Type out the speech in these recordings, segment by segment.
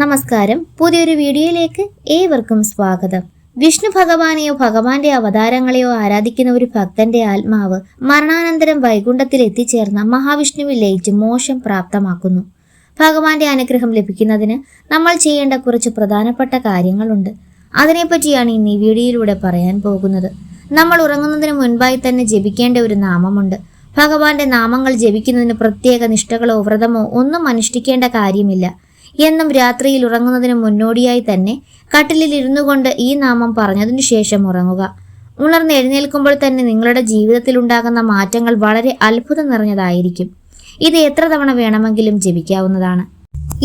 നമസ്കാരം. പുതിയൊരു വീഡിയോയിലേക്ക് ഏവർക്കും സ്വാഗതം. വിഷ്ണു ഭഗവാനെയോ ഭഗവാന്റെ അവതാരങ്ങളെയോ ആരാധിക്കുന്ന ഒരു ഭക്തന്റെ ആത്മാവ് മരണാനന്തരം വൈകുണ്ഠത്തിൽ എത്തിച്ചേർന്ന മഹാവിഷ്ണുവിൽ ലയിച്ച് മോശം പ്രാപ്തമാക്കുന്നു. ഭഗവാന്റെ അനുഗ്രഹം ലഭിക്കുന്നതിന് നമ്മൾ ചെയ്യേണ്ട കുറച്ച് പ്രധാനപ്പെട്ട കാര്യങ്ങളുണ്ട്. അതിനെപ്പറ്റിയാണ് ഇന്ന് ഈ വീഡിയോയിലൂടെ പറയാൻ പോകുന്നത്. നമ്മൾ ഉറങ്ങുന്നതിന് മുൻപായി തന്നെ ജപിക്കേണ്ട ഒരു നാമമുണ്ട്. ഭഗവാന്റെ നാമങ്ങൾ ജപിക്കുന്നതിന് പ്രത്യേക നിഷ്ഠകളോ വ്രതമോ ഒന്നും അനുഷ്ഠിക്കേണ്ട കാര്യമില്ല. എന്നും രാത്രിയിൽ ഉറങ്ങുന്നതിന് മുന്നോടിയായി തന്നെ കട്ടിലിൽ ഇരുന്നു കൊണ്ട് ഈ നാമം പറഞ്ഞതിനു ശേഷം ഉറങ്ങുക. ഉണർന്ന് എഴുന്നേൽക്കുമ്പോൾ തന്നെ നിങ്ങളുടെ ജീവിതത്തിൽ ഉണ്ടാകുന്ന മാറ്റങ്ങൾ വളരെ അത്ഭുതം നിറഞ്ഞതായിരിക്കും. ഇത് എത്ര തവണ വേണമെങ്കിലും ജപിക്കാവുന്നതാണ്.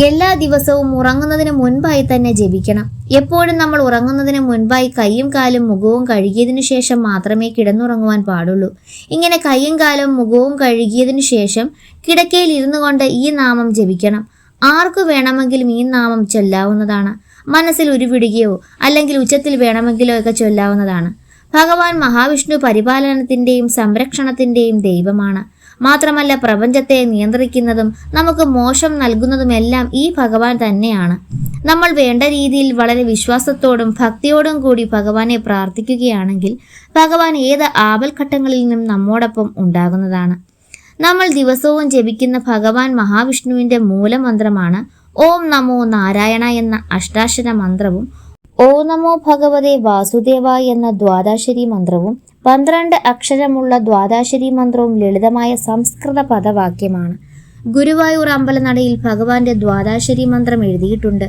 എല്ലാ ദിവസവും ഉറങ്ങുന്നതിന് മുൻപായി തന്നെ ജപിക്കണം. എപ്പോഴും നമ്മൾ ഉറങ്ങുന്നതിന് മുൻപായി കൈയും കാലും മുഖവും കഴുകിയതിനു ശേഷം മാത്രമേ കിടന്നുറങ്ങുവാൻ പാടുള്ളൂ. ഇങ്ങനെ കൈയും കാലും മുഖവും കഴുകിയതിനു ശേഷം കിടക്കയിൽ ഇരുന്നു കൊണ്ട് ഈ നാമം ജപിക്കണം. ആർക്കു വേണമെങ്കിലും ഈ നാമം ചൊല്ലാവുന്നതാണ്. മനസ്സിൽ ഉരുവിടുകയോ അല്ലെങ്കിൽ ഉച്ചത്തിൽ വേണമെങ്കിലോ ഒക്കെ ചൊല്ലാവുന്നതാണ്. ഭഗവാൻ മഹാവിഷ്ണു പരിപാലനത്തിന്റെയും സംരക്ഷണത്തിന്റെയും ദൈവമാണ്. മാത്രമല്ല പ്രപഞ്ചത്തെ നിയന്ത്രിക്കുന്നതും നമുക്ക് മോശം നൽകുന്നതുമെല്ലാം ഈ ഭഗവാൻ തന്നെയാണ്. നമ്മൾ വേണ്ട രീതിയിൽ വളരെ വിശ്വാസത്തോടും ഭക്തിയോടും കൂടി ഭഗവാനെ പ്രാർത്ഥിക്കുകയാണെങ്കിൽ ഭഗവാൻ ഏത് ആപൽഘട്ടങ്ങളിൽ നിന്നും നമ്മോടൊപ്പം ഉണ്ടാകുന്നതാണ്. നമ്മൾ ദിവസവും ജപിക്കുന്ന ഭഗവാൻ മഹാവിഷ്ണുവിന്റെ മൂലമന്ത്രമാണ് ഓം നമോ നാരായണ എന്ന അഷ്ടാക്ഷര മന്ത്രവും ഓ നമോ ഭഗവതേ വാസുദേവ എന്ന ദ്വാദാശരി മന്ത്രവും പന്ത്രണ്ട് അക്ഷരമുള്ള ദ്വാദാശരി മന്ത്രവും ലളിതമായ സംസ്കൃത പദവാക്യമാണ്. ഗുരുവായൂർ അമ്പലനടയിൽ ഭഗവാന്റെ ദ്വാദാശരി മന്ത്രം എഴുതിയിട്ടുണ്ട്.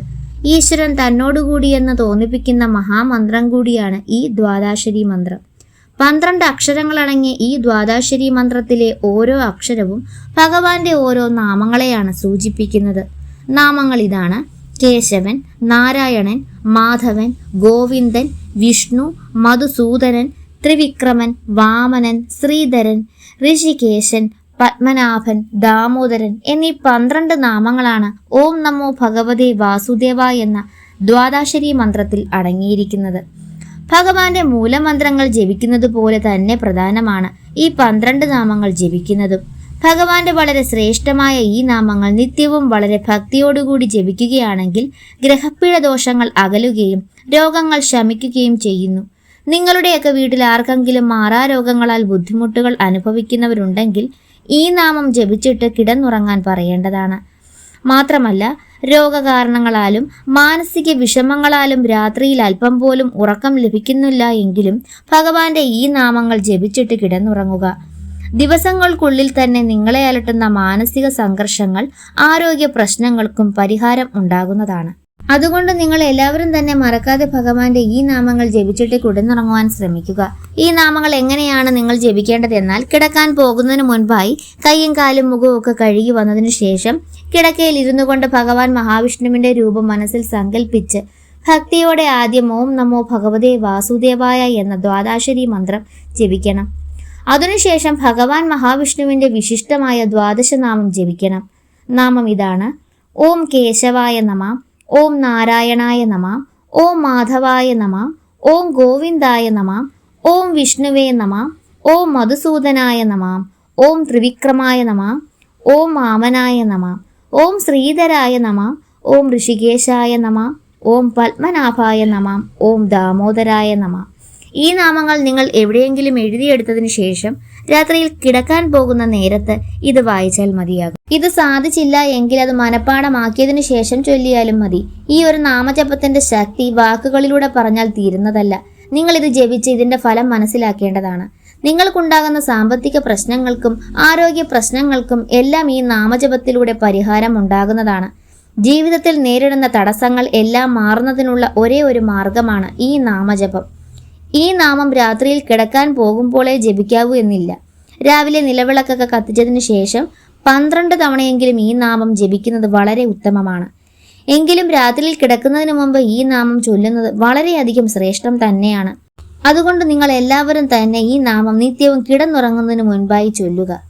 ഈശ്വരൻ തന്നോടുകൂടിയെന്ന് തോന്നിപ്പിക്കുന്ന മഹാമന്ത്രം കൂടിയാണ് ഈ ദ്വാദാശരി മന്ത്രം. പന്ത്രണ്ട് അക്ഷരങ്ങളടങ്ങിയ ഈ ദ്വാദാശരി മന്ത്രത്തിലെ ഓരോ അക്ഷരവും ഭഗവാന്റെ ഓരോ നാമങ്ങളെയാണ് സൂചിപ്പിക്കുന്നത്. നാമങ്ങൾ ഇതാണ് കേശവൻ നാരായണൻ മാധവൻ ഗോവിന്ദൻ വിഷ്ണു മധുസൂദനൻ ത്രിവിക്രമൻ വാമനൻ ശ്രീധരൻ ഋഷികേശൻ പത്മനാഭൻ ദാമോദരൻ എന്നീ പന്ത്രണ്ട് നാമങ്ങളാണ് ഓം നമോ ഭഗവതേ വാസുദേവ എന്ന ദ്വാദാശരി മന്ത്രത്തിൽ അടങ്ങിയിരിക്കുന്നത്. ഭഗവാന്റെ മൂലമന്ത്രങ്ങൾ ജപിക്കുന്നത് പോലെ തന്നെ പ്രധാനമാണ് ഈ പന്ത്രണ്ട് നാമങ്ങൾ ജപിക്കുന്നതും. ഭഗവാന്റെ വളരെ ശ്രേഷ്ഠമായ ഈ നാമങ്ങൾ നിത്യവും വളരെ ഭക്തിയോടുകൂടി ജപിക്കുകയാണെങ്കിൽ ഗ്രഹപ്പിഴ ദോഷങ്ങൾ അകലുകയും രോഗങ്ങൾ ശമിക്കുകയും ചെയ്യുന്നു. നിങ്ങളുടെയൊക്കെ വീട്ടിൽ ആർക്കെങ്കിലും മാറാ രോഗങ്ങളാൽ ബുദ്ധിമുട്ടുകൾ അനുഭവിക്കുന്നവരുണ്ടെങ്കിൽ ഈ നാമം ജപിച്ചിട്ട് കിടന്നുറങ്ങാൻ പറയേണ്ടതാണ്. മാത്രമല്ല രോഗകാരണങ്ങളാലും മാനസിക വിഷമങ്ങളാലും രാത്രിയിൽ അല്പം പോലും ഉറക്കം ലഭിക്കുന്നില്ല എങ്കിലും ഭഗവാന്റെ ഈ നാമങ്ങൾ ജപിച്ചിട്ട് കിടന്നുറങ്ങുക. ദിവസങ്ങൾക്കുള്ളിൽ തന്നെ നിങ്ങളെ അലട്ടുന്ന മാനസിക സംഘർഷങ്ങൾ ആരോഗ്യ പ്രശ്നങ്ങൾക്കും പരിഹാരം ഉണ്ടാകുന്നതാണ്. അതുകൊണ്ട് നിങ്ങൾ എല്ലാവരും തന്നെ മറക്കാതെ ഭഗവാന്റെ ഈ നാമങ്ങൾ ജപിച്ചിട്ട് കുടന്നുറങ്ങുവാൻ ശ്രമിക്കുക. ഈ നാമങ്ങൾ എങ്ങനെയാണ് നിങ്ങൾ ജപിക്കേണ്ടതെന്നാൽ കിടക്കാൻ പോകുന്നതിന് മുൻപായി കൈയും കാലും മുഖവും ഒക്കെ കഴുകി വന്നതിനു ശേഷം കിടക്കയിൽ ഇരുന്നു കൊണ്ട് ഭഗവാൻ മഹാവിഷ്ണുവിന്റെ രൂപം മനസ്സിൽ സങ്കല്പിച്ച് ഭക്തിയോടെ ആദ്യം ഓം നമോ ഭഗവതേ വാസുദേവായ എന്ന ദ്വാദാശരി മന്ത്രം ജപിക്കണം. അതിനുശേഷം ഭഗവാൻ മഹാവിഷ്ണുവിന്റെ വിശിഷ്ടമായ ദ്വാദശനാമം ജപിക്കണം. നാമം ഇതാണ് ഓം കേശവായ നമ ഓം നാരായണായ നമ ഓം മാധവായ നമ ഓം ഗോവിന്ദായ നമ ഓം വിഷ്ണുവേ നമ ഓം മധുസൂദനായ നമ ഓം ത്രിവിക്രമായ നമ ഓം മാമനായ നമ ഓം ശ്രീധരായ നമ ഓം ഋഷികേശായ നമ ഓം പത്മനാഭായ നമ ഓം ദാമോദരായ നമ. ഈ നാമങ്ങൾ നിങ്ങൾ എവിടെയെങ്കിലും എഴുതിയെടുത്തതിന് ശേഷം രാത്രിയിൽ കിടക്കാൻ പോകുന്ന നേരത്ത് ഇത് വായിച്ചാൽ മതിയാകും. ഇത് സാധിച്ചില്ല എങ്കിൽ അത് മനഃപ്പാടമാക്കിയതിനു ശേഷം ചൊല്ലിയാലും മതി. ഈ ഒരു നാമജപത്തിന്റെ ശക്തി വാക്കുകളിലൂടെ പറഞ്ഞാൽ തീരുന്നതല്ല. നിങ്ങൾ ഇത് ജപിച്ച് ഇതിന്റെ ഫലം മനസ്സിലാക്കേണ്ടതാണ്. നിങ്ങൾക്കുണ്ടാകുന്ന സാമ്പത്തിക പ്രശ്നങ്ങൾക്കും ആരോഗ്യ പ്രശ്നങ്ങൾക്കും എല്ലാം ഈ നാമജപത്തിലൂടെ പരിഹാരം ഉണ്ടാകുന്നതാണ്. ജീവിതത്തിൽ നേരിടുന്ന തടസ്സങ്ങൾ എല്ലാം മാറുന്നതിനുള്ള ഒരേ ഒരു മാർഗമാണ് ഈ നാമജപം. ഈ നാമം രാത്രിയിൽ കിടക്കാൻ പോകുമ്പോഴേ ജപിക്കാവൂ എന്നില്ല. രാവിലെ നിലവിളക്കൊക്കെ കത്തിച്ചതിന് ശേഷം പന്ത്രണ്ട് തവണയെങ്കിലും ഈ നാമം ജപിക്കുന്നത് വളരെ ഉത്തമമാണ്. എങ്കിലും രാത്രിയിൽ കിടക്കുന്നതിന് മുമ്പ് ഈ നാമം ചൊല്ലുന്നത് വളരെയധികം ശ്രേഷ്ഠം തന്നെയാണ്. അതുകൊണ്ട് നിങ്ങൾ എല്ലാവരും തന്നെ ഈ നാമം നിത്യവും കിടന്നുറങ്ങുന്നതിന് മുൻപായി ചൊല്ലുക.